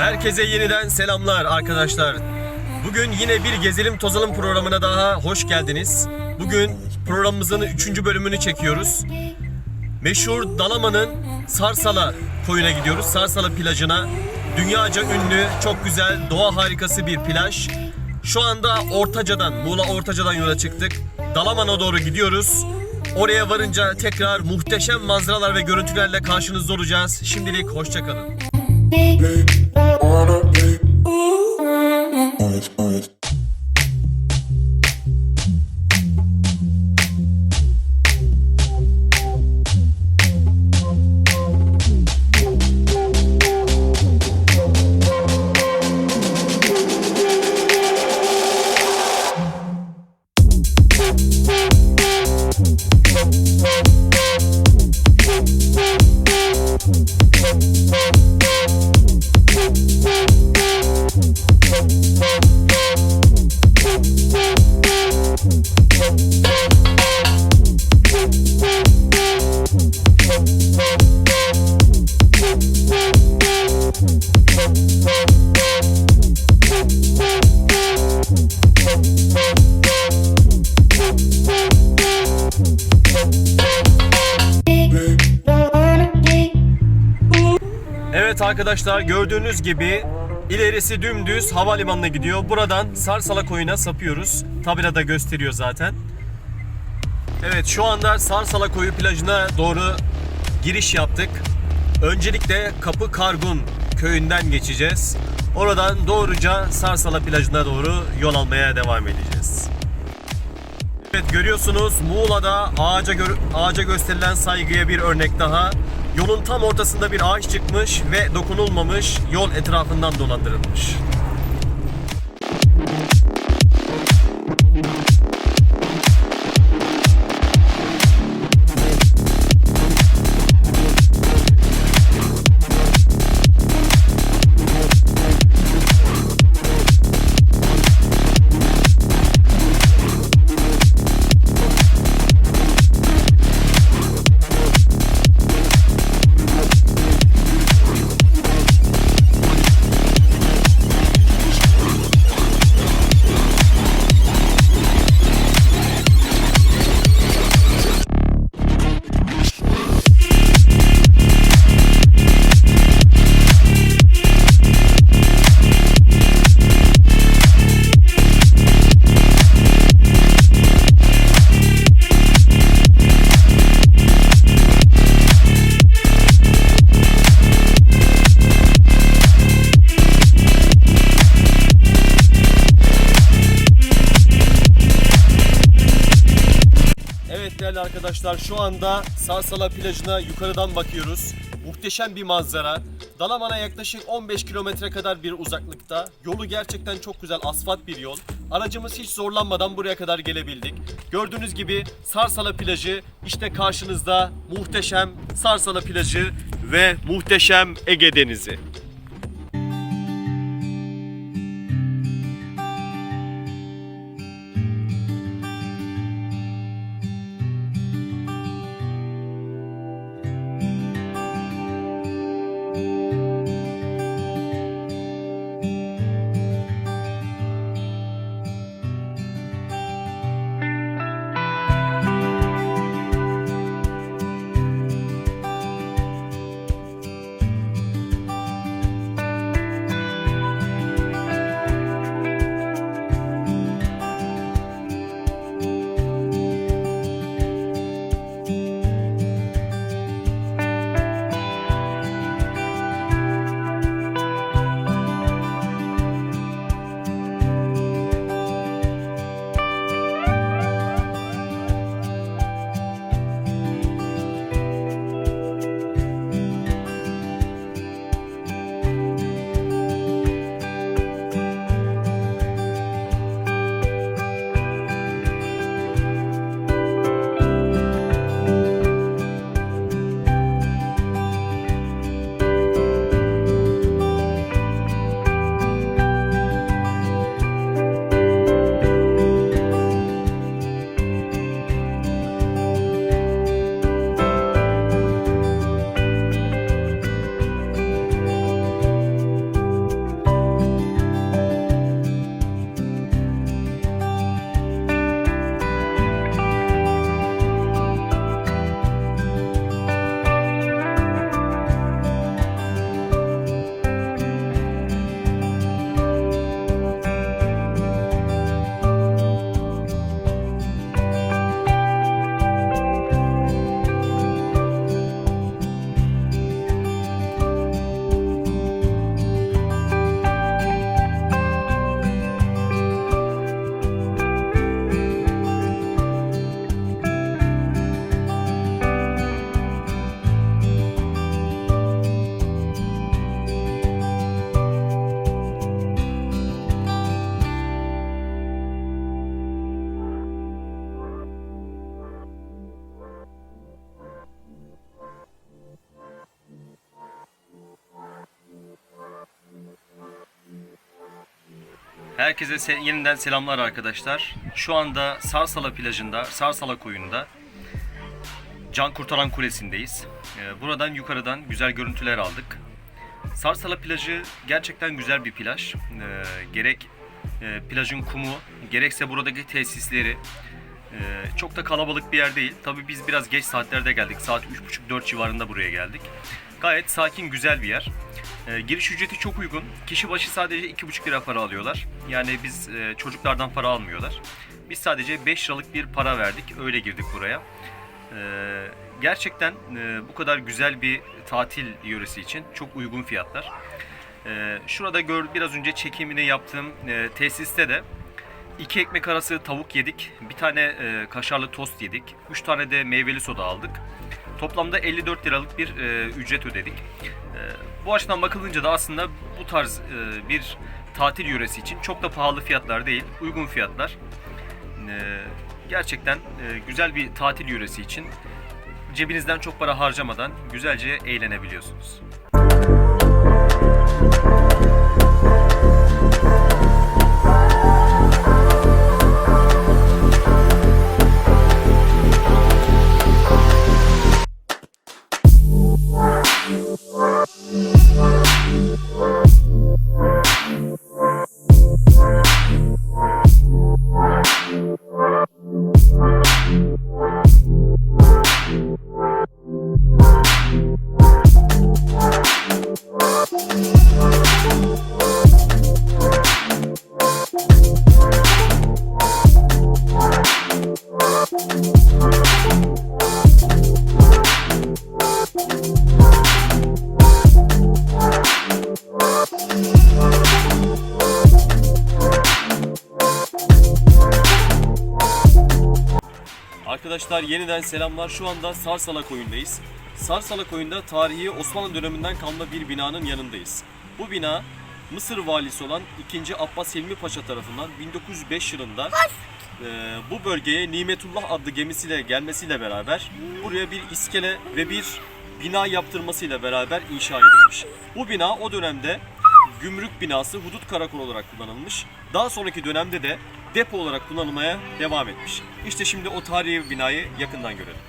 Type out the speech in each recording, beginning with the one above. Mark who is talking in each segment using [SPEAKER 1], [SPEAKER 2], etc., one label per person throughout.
[SPEAKER 1] Herkese yeniden selamlar arkadaşlar. Bugün yine bir gezelim tozalım programına daha hoş geldiniz. Bugün programımızın 3. bölümünü çekiyoruz. Meşhur Dalaman'ın Sarsala koyuna gidiyoruz. Sarsala plajına. Dünyaca ünlü, çok güzel, doğa harikası bir plaj. Şu anda Ortaca'dan, Muğla Ortaca'dan yola çıktık. Dalaman'a doğru gidiyoruz. Oraya varınca tekrar muhteşem manzaralar ve görüntülerle karşınızda olacağız. Şimdilik hoşçakalın. me. I wanna be. Ooh. Mm-hmm. Nice. Arkadaşlar gördüğünüz gibi ilerisi dümdüz havalimanına gidiyor. Buradan Sarsala koyuna sapıyoruz. Tabelada gösteriyor zaten. Evet şu anda Sarsala koyu plajına doğru giriş yaptık. Öncelikle Kapı Kargun köyünden geçeceğiz. Oradan doğruca Sarsala plajına doğru yol almaya devam edeceğiz. Evet görüyorsunuz Muğla'da ağaca, gör- ağaca gösterilen saygıya bir örnek daha. Yolun tam ortasında bir ağaç çıkmış ve dokunulmamış, yol etrafından dolandırılmış. Değerli arkadaşlar şu anda Sarsala plajına yukarıdan bakıyoruz. Muhteşem bir manzara. Dalaman'a yaklaşık 15 kilometre kadar bir uzaklıkta. Yolu gerçekten çok güzel asfalt bir yol. Aracımız hiç zorlanmadan buraya kadar gelebildik. Gördüğünüz gibi Sarsala plajı işte karşınızda muhteşem Sarsala plajı ve muhteşem Ege Denizi. Herkese se- yeniden selamlar arkadaşlar. Şu anda Sarsala plajında, Sarsala koyunda Can Kurtaran Kulesi'ndeyiz. Ee, Buradan yukarıdan güzel görüntüler aldık. Sarsala plajı gerçekten güzel bir plaj. Ee, Gerek e, plajın kumu, gerekse buradaki tesisleri e, çok da kalabalık bir yer değil. Tabii biz biraz geç saatlerde geldik. Saat 3.30-4 civarında buraya geldik. Gayet sakin, güzel bir yer. E, giriş ücreti çok uygun. Kişi başı sadece 2,5 lira para alıyorlar. Yani biz e, çocuklardan para almıyorlar. Biz sadece 5 liralık bir para verdik. Öyle girdik buraya. E, gerçekten e, bu kadar güzel bir tatil yöresi için çok uygun fiyatlar. E, şurada gör, biraz önce çekimini yaptığım e, tesiste de iki ekmek arası tavuk yedik. Bir tane e, kaşarlı tost yedik. Üç tane de meyveli soda aldık. Toplamda 54 liralık bir e, ücret ödedik. E, bu açıdan bakılınca da aslında bu tarz e, bir tatil yöresi için çok da pahalı fiyatlar değil, uygun fiyatlar. E, gerçekten e, güzel bir tatil yöresi için cebinizden çok para harcamadan güzelce eğlenebiliyorsunuz. Arkadaşlar yeniden selamlar. Şu anda Sarsala koyundayız. Sarsala koyunda tarihi Osmanlı döneminden kalma bir binanın yanındayız. Bu bina Mısır valisi olan 2. Abbas Hilmi Paşa tarafından 1905 yılında e, bu bölgeye Nimetullah adlı gemisiyle gelmesiyle beraber buraya bir iskele ve bir bina yaptırmasıyla beraber inşa edilmiş. Bu bina o dönemde gümrük binası hudut karakol olarak kullanılmış. Daha sonraki dönemde de depo olarak kullanılmaya devam etmiş. İşte şimdi o tarihi binayı yakından görelim.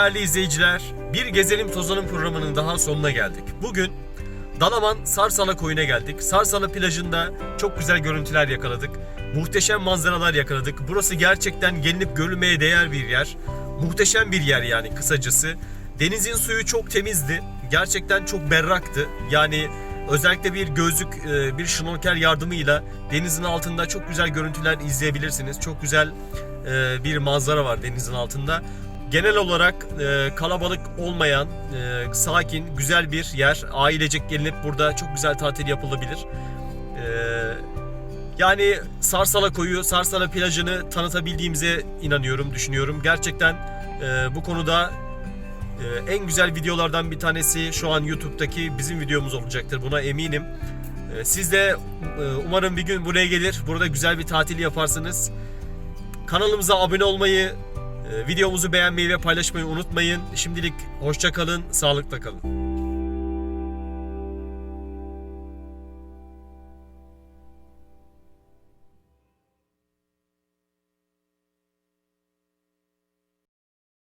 [SPEAKER 1] Değerli izleyiciler, bir Gezelim Tozalım programının daha sonuna geldik. Bugün Dalaman Sarsala koyuna geldik. Sarsala plajında çok güzel görüntüler yakaladık. Muhteşem manzaralar yakaladık. Burası gerçekten gelinip görülmeye değer bir yer. Muhteşem bir yer yani kısacası. Denizin suyu çok temizdi. Gerçekten çok berraktı. Yani özellikle bir gözlük, e, bir şnorkel yardımıyla denizin altında çok güzel görüntüler izleyebilirsiniz. Çok güzel e, bir manzara var denizin altında. Genel olarak e, kalabalık olmayan, e, sakin, güzel bir yer. Ailecek gelinip burada çok güzel tatil yapılabilir. E, yani Sarsala koyu, Sarsala plajını tanıtabildiğimize inanıyorum, düşünüyorum. Gerçekten e, bu konuda e, en güzel videolardan bir tanesi şu an YouTube'daki bizim videomuz olacaktır. Buna eminim. E, siz de e, umarım bir gün buraya gelir, burada güzel bir tatil yaparsınız. Kanalımıza abone olmayı, videomuzu beğenmeyi ve paylaşmayı unutmayın. Şimdilik hoşça kalın, sağlıkla kalın.